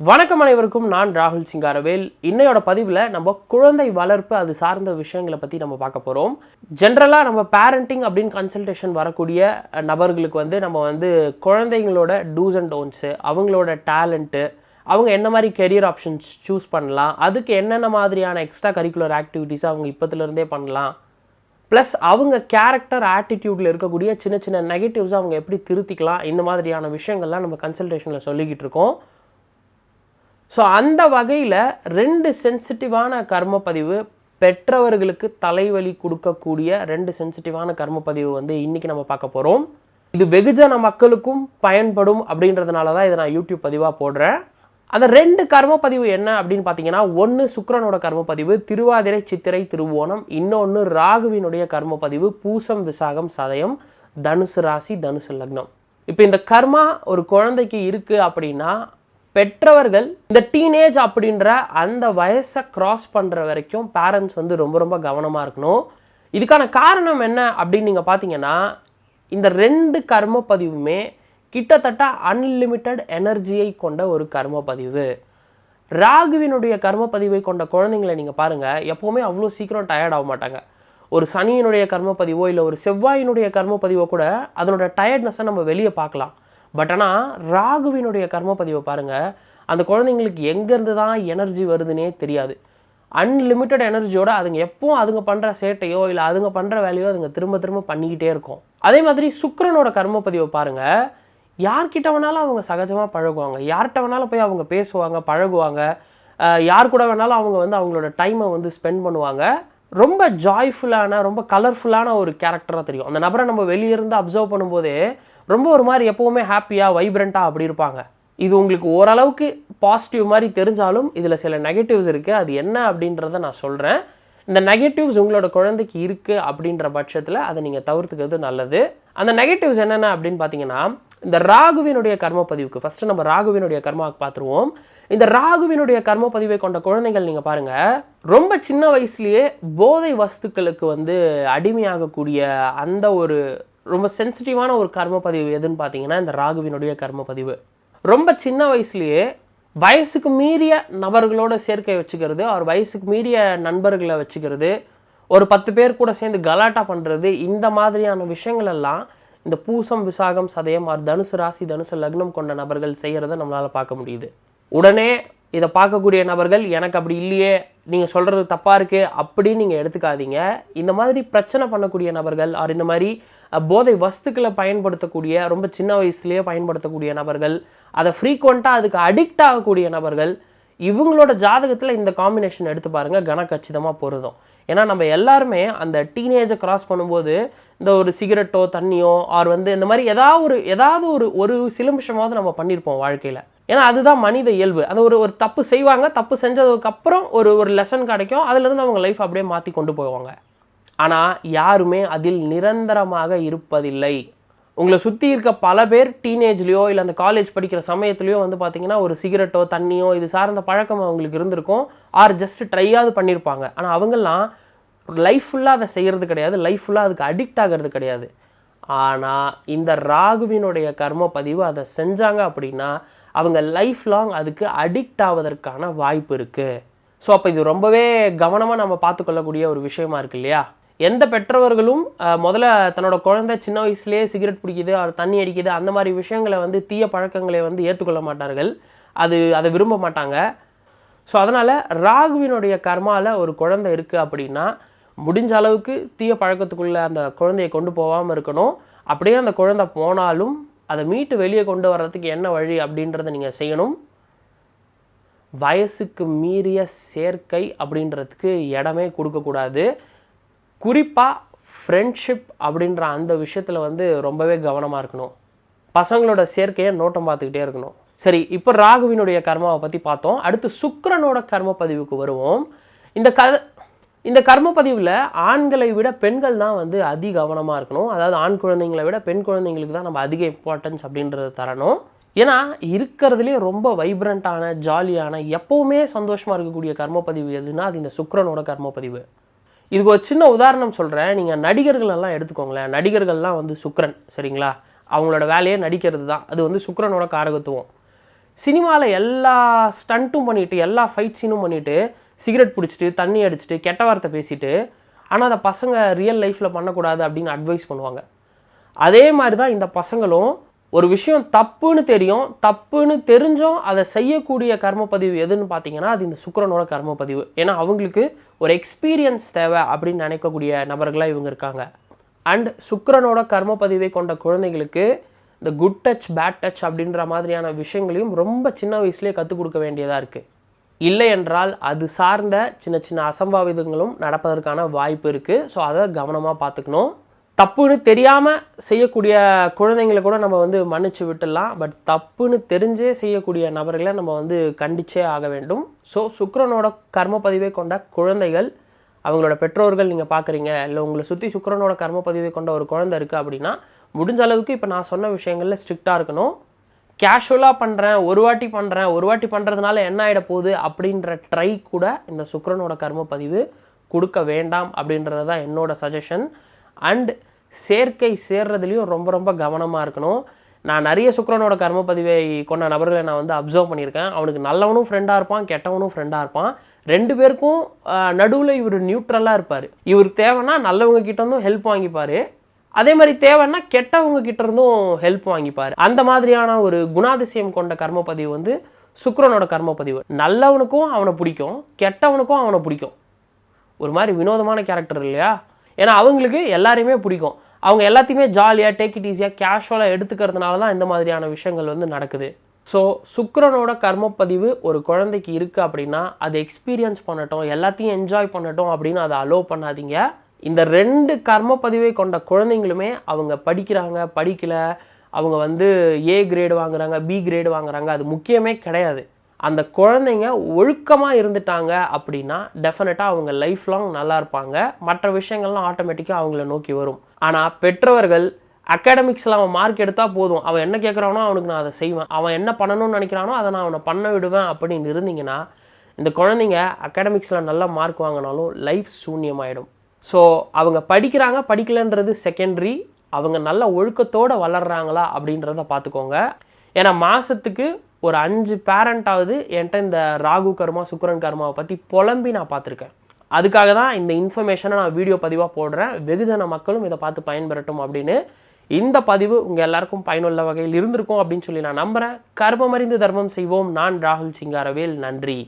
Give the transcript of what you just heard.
வணக்கம் அனைவருக்கும் நான் ராகுல் சிங்காரவேல். இன்னையோட பதிவில் நம்ம குழந்தை வளர்ப்பு அது சார்ந்த விஷயங்களை பற்றி நம்ம பார்க்க போகிறோம் ஜென்ரலாக நம்ம பேரண்டிங் அப்படின்னு கன்சல்டேஷன் வரக்கூடிய நபர்களுக்கு வந்து நம்ம வந்து குழந்தைங்களோட டூஸ் அண்ட் டோன்ஸு அவங்களோட டேலண்ட்டு அவங்க என்ன மாதிரி கெரியர் ஆப்ஷன்ஸ் சூஸ் பண்ணலாம் அதுக்கு என்னென்ன மாதிரியான எக்ஸ்ட்ரா கரிக்குலர் ஆக்டிவிட்டீஸ் அவங்க இப்போத்துலேருந்தே பண்ணலாம். ப்ளஸ் அவங்க கேரக்டர் ஆட்டிடியூட்டில் இருக்கக்கூடிய சின்ன சின்ன நெகட்டிவ்ஸை அவங்க எப்படி திருத்திக்கலாம் இந்த மாதிரியான விஷயங்கள்லாம் நம்ம கன்சல்டேஷனில் சொல்லிக்கிட்டு இருக்கோம். ஸோ அந்த வகையில் ரெண்டு சென்சிட்டிவான கர்மப்பதிவு பெற்றவர்களுக்கு தலைவலி கொடுக்கக்கூடிய ரெண்டு சென்சிட்டிவான கர்மப்பதிவு வந்து இன்றைக்கி நம்ம பார்க்க போகிறோம் இது வெகுஜன மக்களுக்கும் பயன்படும் அப்படின்றதுனால தான் இதை நான் யூடியூப் பதிவாக போடுறேன். அந்த ரெண்டு கர்மப்பதிவு என்ன அப்படின்னு பார்த்தீங்கன்னா ஒன்று சுக்கரனோட கர்மப்பதிவு திருவாதிரை சித்திரை திருவோணம் இன்னொன்று ராகுவினுடைய கர்மப்பதிவு பூசம் விசாகம் சதயம் தனுசு ராசி தனுசு லக்னம். இப்போ இந்த கர்மா ஒரு குழந்தைக்கு இருக்குது அப்படின்னா பெற்றவர்கள் இந்த டீனேஜ் அப்படின்ற அந்த வயசை கிராஸ் பண்ணுற வரைக்கும் பேரண்ட்ஸ் வந்து ரொம்ப ரொம்ப கவனமாக இருக்கணும். இதுக்கான காரணம் என்ன அப்படின்னு நீங்கள் பார்த்தீங்கன்னா இந்த ரெண்டு கர்ம பதிவுமே கிட்டத்தட்ட அன்லிமிட்டெட் எனர்ஜியை கொண்ட ஒரு கர்ம பதிவு ராகுவினுடைய கர்ம பதிவை கொண்ட குழந்தைங்களை நீங்கள் பாருங்கள் எப்போவுமே அவ்வளோ சீக்கிரம் டயர்ட் ஆக மாட்டாங்க. ஒரு சனியினுடைய கர்மப்பதிவோ இல்லை ஒரு செவ்வாயினுடைய கர்மப்பதிவோ கூட அதனோட டயர்ட்னஸை நம்ம வெளியே பார்க்கலாம். பட் ஆனால் ராகுவினுடைய கர்மப்பதிவை பாருங்கள் அந்த குழந்தைங்களுக்கு எங்கேருந்து தான் எனர்ஜி வருதுன்னே தெரியாது. அன்லிமிட்டெட் எனர்ஜியோட அதுங்க எப்போ அதுங்க பண்ணுற சேட்டையோ இல்லை அதுங்க பண்ணுற வேலையோ அதுங்க திரும்ப திரும்ப பண்ணிக்கிட்டே இருக்கும். அதே மாதிரி சுக்கிரனோட கர்மப்பதிவை பாருங்கள் யார்கிட்ட வேணாலும் அவங்க சகஜமாக பழகுவாங்க. யார்கிட்ட வேணாலும் போய் அவங்க பேசுவாங்க பழகுவாங்க. யார் கூட வேணாலும் அவங்க வந்து அவங்களோட டைமை வந்து ஸ்பெண்ட் பண்ணுவாங்க. ரொம்ப ஜாய்ஃபுல்லான ரொம்ப கலர்ஃபுல்லான ஒரு கேரக்டராக தெரியும். அந்த நபரை நம்ம வெளியே இருந்து அப்சர்வ் பண்ணும்போதே ரொம்ப ஒரு மாதிரி எப்போவுமே ஹாப்பியாக வைப்ரண்ட்டாக அப்படி இருப்பாங்க. இது உங்களுக்கு ஓரளவுக்கு பாசிட்டிவ் மாதிரி தெரிஞ்சாலும் இதில் சில நெகட்டிவ்ஸ் இருக்குது அது என்ன அப்படின்றத நான் சொல்கிறேன் இந்த நெகட்டிவ்ஸ் உங்களோட குழந்தைக்கு இருக்குது அப்படின்ற பட்சத்தில் அதை நீங்கள் தவிர்த்துக்கிறது நல்லது. அந்த நெகட்டிவ்ஸ் என்னென்ன அப்படின்னு பார்த்தீங்கன்னா இந்த ராகுவினுடைய கர்மப்பதிவுக்கு ஃபஸ்ட்டு நம்ம ராகுவினுடைய கர்மாவுக்கு பார்த்துருவோம். இந்த ராகுவினுடைய கர்மப்பதிவை கொண்ட குழந்தைகள் நீங்கள் பாருங்கள் ரொம்ப சின்ன வயசுலேயே போதை வஸ்துக்களுக்கு வந்து அடிமையாகக்கூடிய அந்த ஒரு ரொம்ப சென்சிட்டிவான ஒரு கர்ம பதிவு எதுன்னு பார்த்தீங்கன்னா இந்த ராகுவினுடைய கர்ம பதிவு ரொம்ப சின்ன வயசுலேயே வயசுக்கு மீறிய நபர்களோட சேர்க்கை வச்சுக்கிறது அவர் வயசுக்கு மீறிய நண்பர்களை வச்சுக்கிறது ஒரு பத்து பேர் கூட சேர்ந்து கலாட்டா பண்ணுறது இந்த மாதிரியான விஷயங்கள் எல்லாம் இந்த பூசம் விசாகம் சதயம் ஆர் தனுசு ராசி தனுசு லக்னம் கொண்ட நபர்கள் செய்கிறத நம்மளால் பார்க்க முடியுது. உடனே இதை பார்க்கக்கூடிய நபர்கள் எனக்கு அப்படி இல்லையே நீங்கள் சொல்கிறது தப்பாக இருக்குது அப்படின்னு நீங்கள் எடுத்துக்காதீங்க. இந்த மாதிரி பிரச்சனை பண்ணக்கூடிய நபர்கள் ஆர் இந்த மாதிரி போதை வஸ்துக்களை பயன்படுத்தக்கூடிய ரொம்ப சின்ன வயசுலேயே பயன்படுத்தக்கூடிய நபர்கள் அதை ஃப்ரீக்வெண்ட்டாக அதுக்கு அடிக்ட் ஆகக்கூடிய நபர்கள் இவங்களோட ஜாதகத்தில் இந்த காம்பினேஷன் எடுத்து பாருங்கள் கனக்கச்சிதமாக பொருதும் ஏன்னா நம்ம எல்லாருமே அந்த டீனேஜை கிராஸ் பண்ணும்போது இந்த ஒரு சிகரெட்டோ தண்ணியோ ஆர் வந்து இந்த மாதிரி ஏதாவது ஒரு ஏதாவது ஒரு ஒரு சிலுமிஷமாவது நம்ம பண்ணியிருப்போம் வாழ்க்கையில். ஏன்னா அதுதான் மனித இயல்பு. அந்த ஒரு ஒரு தப்பு செய்வாங்க தப்பு செஞ்சதுக்கப்புறம் ஒரு ஒரு லெசன் கிடைக்கும். அதுலேருந்து அவங்க லைஃப் அப்படியே மாற்றி கொண்டு போவாங்க. ஆனால் யாருமே அதில் நிரந்தரமாக இருப்பதில்லை. உங்களை சுற்றி இருக்க பல பேர் டீனேஜ்லேயோ இல்லை அந்த காலேஜ் படிக்கிற சமயத்துலேயோ வந்து பார்த்தீங்கன்னா ஒரு சிகரெட்டோ தண்ணியோ இது சார்ந்த பழக்கம் அவங்களுக்கு இருந்திருக்கும். ஆர் ஜஸ்ட் ட்ரையாவது பண்ணியிருப்பாங்க ஆனால் அவங்கெல்லாம் லைஃப் ஃபுல்லாக அதை செய்கிறது கிடையாது. லைஃப் ஃபுல்லாக அதுக்கு அடிக்ட் ஆகிறது கிடையாது. ஆனால் இந்த ராகுவினுடைய கர்ம பதிவு அதை செஞ்சாங்க அப்படின்னா அவங்க லைஃப் லாங் அதுக்கு அடிக்ட் ஆவதற்கான வாய்ப்பு இருக்குது ஸோ அப்போ இது ரொம்பவே கவனமாக நம்ம பார்த்துக்கொள்ளக்கூடிய ஒரு விஷயமா இருக்கு இல்லையா? எந்த பெற்றவர்களும் முதல்ல தன்னோட குழந்தை சின்ன வயசுலேயே சிகரெட் பிடிக்குது அவர் தண்ணி அடிக்குது அந்த மாதிரி விஷயங்களை வந்து தீய பழக்கங்களை வந்து ஏற்றுக்கொள்ள மாட்டார்கள். அது அதை விரும்ப மாட்டாங்க. ஸோ அதனால் ராகுவினுடைய கர்மாவில் ஒரு குழந்தை இருக்குது அப்படின்னா முடிஞ்ச அளவுக்கு தீய பழக்கத்துக்குள்ளே அந்த குழந்தையை கொண்டு போகாமல் இருக்கணும். அப்படியே அந்த குழந்தை போனாலும் அதை மீட்டு வெளியே கொண்டு வர்றதுக்கு என்ன வழி அப்படின்றத நீங்கள் செய்யணும். வயசுக்கு மீறிய சேர்க்கை அப்படின்றதுக்கு இடமே கொடுக்கக்கூடாது குறிப்பாக ஃப்ரெண்ட்ஷிப் அப்படின்ற அந்த விஷயத்தில் வந்து ரொம்பவே கவனமாக இருக்கணும். பசங்களோட சேர்க்கையை நோட்டம் பார்த்துக்கிட்டே இருக்கணும். சரி இப்போ ராகுவினுடைய கர்மாவை பற்றி பார்த்தோம். அடுத்து சுக்கிரனோட கர்ம பதிவுக்கு வருவோம். இந்த க இந்த கர்ம பதிவில் ஆண்களை விட பெண்கள் தான் வந்து அதிக கவனமாக இருக்கணும். அதாவது ஆண் குழந்தைங்களை விட பெண் குழந்தைங்களுக்கு தான் நம்ம அதிக இம்பார்ட்டன்ஸ் அப்படின்றத தரணும். ஏன்னா இருக்கிறதுலே ரொம்ப வைப்ரண்ட்டான ஜாலியான எப்போவுமே சந்தோஷமாக இருக்கக்கூடிய கர்மப்பதிவு எதுனா அது இந்த சுக்கரனோட கர்மப்பதிவு இதுக்கு ஒரு சின்ன உதாரணம் சொல்கிறேன் நீங்கள் நடிகர்கள் எல்லாம் எடுத்துக்கோங்களேன். நடிகர்கள்லாம் வந்து சுக்கரன் சரிங்களா? அவங்களோட வேலையே நடிக்கிறது தான். அது வந்து சுக்கிரனோட காரகத்துவம். சினிமாவில் எல்லா ஸ்டண்ட்டும் பண்ணிட்டு எல்லா ஃபைட் சீனும் பண்ணிட்டு சிகரெட் பிடிச்சிட்டு தண்ணி அடிச்சிட்டு கெட்ட வார்த்தை பேசிட்டு ஆனால் அந்த பசங்க ரியல் லைஃப்பில் பண்ணக்கூடாது அப்படின்னு அட்வைஸ் பண்ணுவாங்க. அதே மாதிரி தான் இந்த பசங்களும் ஒரு விஷயம் தப்புன்னு தெரியும் தப்புன்னு தெரிஞ்சும் அதை செய்யக்கூடிய கர்மப்பதிவு எதுன்னு பார்த்தீங்கன்னா அது இந்த சுக்கரனோட கர்மப்பதிவு. ஏன்னா அவங்களுக்கு ஒரு எக்ஸ்பீரியன்ஸ் தேவை அப்படின்னு நினைக்கக்கூடிய நபர்களாக இவங்க இருக்காங்க. அண்ட் சுக்கரனோட கர்மப்பதிவை கொண்ட குழந்தைகளுக்கு இந்த குட் டச் பேட் டச் அப்படின்ற மாதிரியான விஷயங்களையும் ரொம்ப சின்ன வயசுலேயே கற்றுக் கொடுக்க வேண்டியதாக இருக்குது இல்லை என்றால் அது சார்ந்த சின்ன சின்ன அசம்பாவிதங்களும் நடப்பதற்கான வாய்ப்பு இருக்குது ஸோ அதை கவனமாக பார்த்துக்கணும். தப்புன்னு தெரியாமல் செய்யக்கூடிய குழந்தைங்களை கூட நம்ம வந்து மன்னிச்சு விட்டுடலாம். பட் தப்புன்னு தெரிஞ்சே செய்யக்கூடிய நபர்களை நம்ம வந்து கண்டிச்சே ஆக வேண்டும். ஸோ சுக்கிரனோட கர்மப்பதிவை கொண்ட குழந்தைகள் அவங்களோட பெற்றோர்கள் நீங்கள் பார்க்குறீங்க. இல்லை உங்களை சுற்றி சுக்கிரனோட கர்மப்பதிவை கொண்ட ஒரு குழந்தை இருக்குது அப்படின்னா முடிஞ்ச அளவுக்கு இப்போ நான் சொன்ன விஷயங்களில் ஸ்ட்ரிக்டாக இருக்கணும். கேஷுவலாக பண்ணுறேன் ஒரு வாட்டி பண்ணுறேன் ஒரு வாட்டி பண்ணுறதுனால என்ன ஆகிட போகுது அப்படின்ற ட்ரை கூட இந்த சுக்கரனோட கர்ம பதிவு கொடுக்க வேண்டாம் அப்படின்றது தான் என்னோடய சஜஷன் அண்ட் சேர்க்கை சேர்றதுலேயும் ரொம்ப ரொம்ப கவனமாக இருக்கணும். நான் நிறைய சுக்கரனோட கர்ம பதிவை கொண்ட நபர்களை நான் வந்து அப்சர்வ் பண்ணியிருக்கேன். அவனுக்கு நல்லவனும் ஃப்ரெண்டாக இருப்பான் கெட்டவனும் ஃப்ரெண்டாக இருப்பான். ரெண்டு பேருக்கும் நடுவில் இவர் நியூட்ரலாக இருப்பார். இவர் தேவைன்னா நல்லவங்க கிட்டேருந்தும் ஹெல்ப் வாங்கிப்பார். அதே மாதிரி தேவைன்னா கெட்டவங்க கிட்ட இருந்தும் ஹெல்ப் வாங்கிப்பார். அந்த மாதிரியான ஒரு குணாதிசயம் கொண்ட கர்மப்பதிவு வந்து சுக்கிரனோட கர்மப்பதிவு. நல்லவனுக்கும் அவனை பிடிக்கும் கெட்டவனுக்கும் அவனை பிடிக்கும். ஒரு மாதிரி வினோதமான கேரக்டர் இல்லையா? ஏன்னா அவங்களுக்கு எல்லாரையுமே பிடிக்கும். அவங்க எல்லாத்தையுமே ஜாலியாக டேக் இட் ஈஸியாக கேஷுவலாக எடுத்துக்கிறதுனால தான் இந்த மாதிரியான விஷயங்கள் வந்து நடக்குது. ஸோ சுக்கிரனோட கர்மப்பதிவு ஒரு குழந்தைக்கு இருக்குது அப்படின்னா அதை எக்ஸ்பீரியன்ஸ் பண்ணட்டும் எல்லாத்தையும் என்ஜாய் பண்ணட்டும் அப்படின்னு அதை அலோவ் பண்ணாதீங்க. இந்த ரெண்டு கர்ம பதிவை கொண்ட குழந்தைங்களுமே அவங்க படிக்கிறாங்க படிக்கல. அவங்க வந்து ஏ கிரேடு வாங்குறாங்க பி கிரேடு வாங்குறாங்க. அது முக்கியமே கிடையாது. அந்த குழந்தைங்க ஒழுக்கமாக இருந்துட்டாங்க அப்படின்னா டெஃபினட்டாக அவங்க லைஃப் லாங் நல்லா இருப்பாங்க. மற்ற விஷயங்கள்லாம் ஆட்டோமேட்டிக்காக அவங்கள நோக்கி வரும். ஆனால் பெற்றவர்கள் அகாடமிக்ஸில் அவன் மார்க் எடுத்தால் போதும். அவன் என்ன கேட்குறானோ அவனுக்கு நான் அதை செய்வேன். அவன் என்ன பண்ணணும்னு நினைக்கிறானோ அதை நான் அவனை பண்ண விடுவேன் அப்படின்னு இருந்தீங்கன்னா இந்த குழந்தைங்க அகாடமிக்ஸில் நல்ல மார்க் வாங்கினாலும் லைஃப் சூன்யமாயிடும். ஸோ அவங்க படிக்கிறாங்க படிக்கலன்றது செகண்டரி அவங்க நல்ல ஒழுக்கத்தோடு வளர்கிறாங்களா அப்படின்றத பார்த்துக்கோங்க ஏன்னா மாதத்துக்கு ஒரு அஞ்சு பேரண்டாவது என்கிட்ட இந்த ராகு கர்மா சுக்கரன் கர்மாவை பற்றி புலம்பி நான் பார்த்துருக்கேன் அதுக்காக தான் இந்த இன்ஃபர்மேஷனை நான் வீடியோ பதிவாக போடுறேன். வெகுஜன மக்களும் இதை பார்த்து பயன்பெறட்டும் அப்படின்னு இந்த பதிவு உங்கள் எல்லாருக்கும் பயனுள்ள வகையில் இருந்திருக்கும் அப்படின்னு சொல்லி நான் நம்புகிறேன் கர்மமறிந்து தர்மம் செய்வோம். நான் ராகுல் சிங்காரவேல். நன்றி.